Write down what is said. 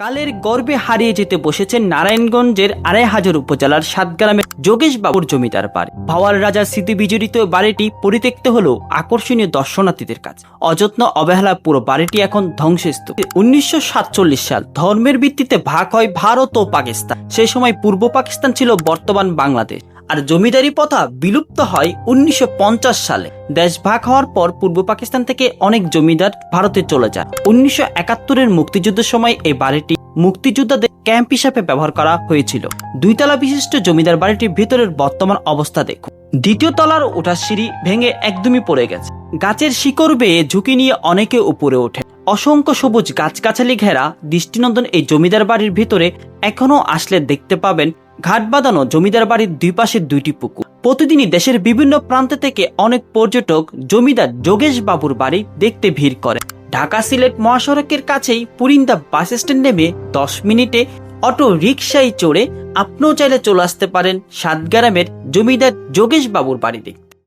কালের গর্বে হারিয়ে যেতে বসেছেন নারায়ণগঞ্জের আড়াই হাজার উপজেলার সাতগ্রামের যোগেশ বাবুর জমিদার বাড়ি। ভাওয়াল রাজার স্মৃতি বিজড়িত বাড়িটি পরিত্যক্ত হলেও আকর্ষণীয় দর্শনার্থীদের কাছে। অযত্ন অবহেলা পুরো বাড়িটি এখন ধ্বংসস্তূপ। উনিশশো সাতচল্লিশ সাল ধর্মের ভিত্তিতে ভাগ হয় ভারত ও পাকিস্তান। সেই সময় পূর্ব পাকিস্তান ছিল বর্তমান বাংলাদেশ। আর জমিদারি প্রথা বিলুপ্ত হয় উনিশশো পঞ্চাশ সালে। দেশ ভাগ হওয়ার পর পূর্ব পাকিস্তান থেকে অনেক জমিদার ভারতে চলে যায়। উনিশশো একাত্তরের মুক্তিযুদ্ধের সময় এই বাড়িটি মুক্তিযোদ্ধাদের ক্যাম্প হিসাবে ব্যবহার করা হয়েছিল। দুইতলা বিশিষ্ট জমিদার বাড়িটির ভিতরের বর্তমান অবস্থা দেখুন। দ্বিতীয় তলার ওঠার সিঁড়ি ভেঙে একদমই পড়ে গেছে। গাছের শিকড় বেয়ে ঝুঁকি নিয়ে অনেকে উপরে ওঠে। অসংখ্য সবুজ গাছগাছালি ঘেরা দৃষ্টিনন্দন এই জমিদার বাড়ির ভিতরে এখনও আসলে দেখতে পাবেন ঘাট বাঁধানো জমিদার বাড়ির দুই পাশে দুইটি পুকুর। প্রতিদিনই দেশের বিভিন্ন প্রান্ত থেকে অনেক পর্যটক জমিদার যোগেশ বাবুর বাড়ি দেখতে ভিড় করে। ঢাকা সিলেট মহাসড়কের কাছেই পুরিন্দা বাস স্ট্যান্ড নেমে দশ মিনিটে অটো রিক্সায় চড়ে আপনিও চাইলে চলে আসতে পারেন সাতগ্রামের জমিদার যোগেশ বাবুর বাড়ি দেখতে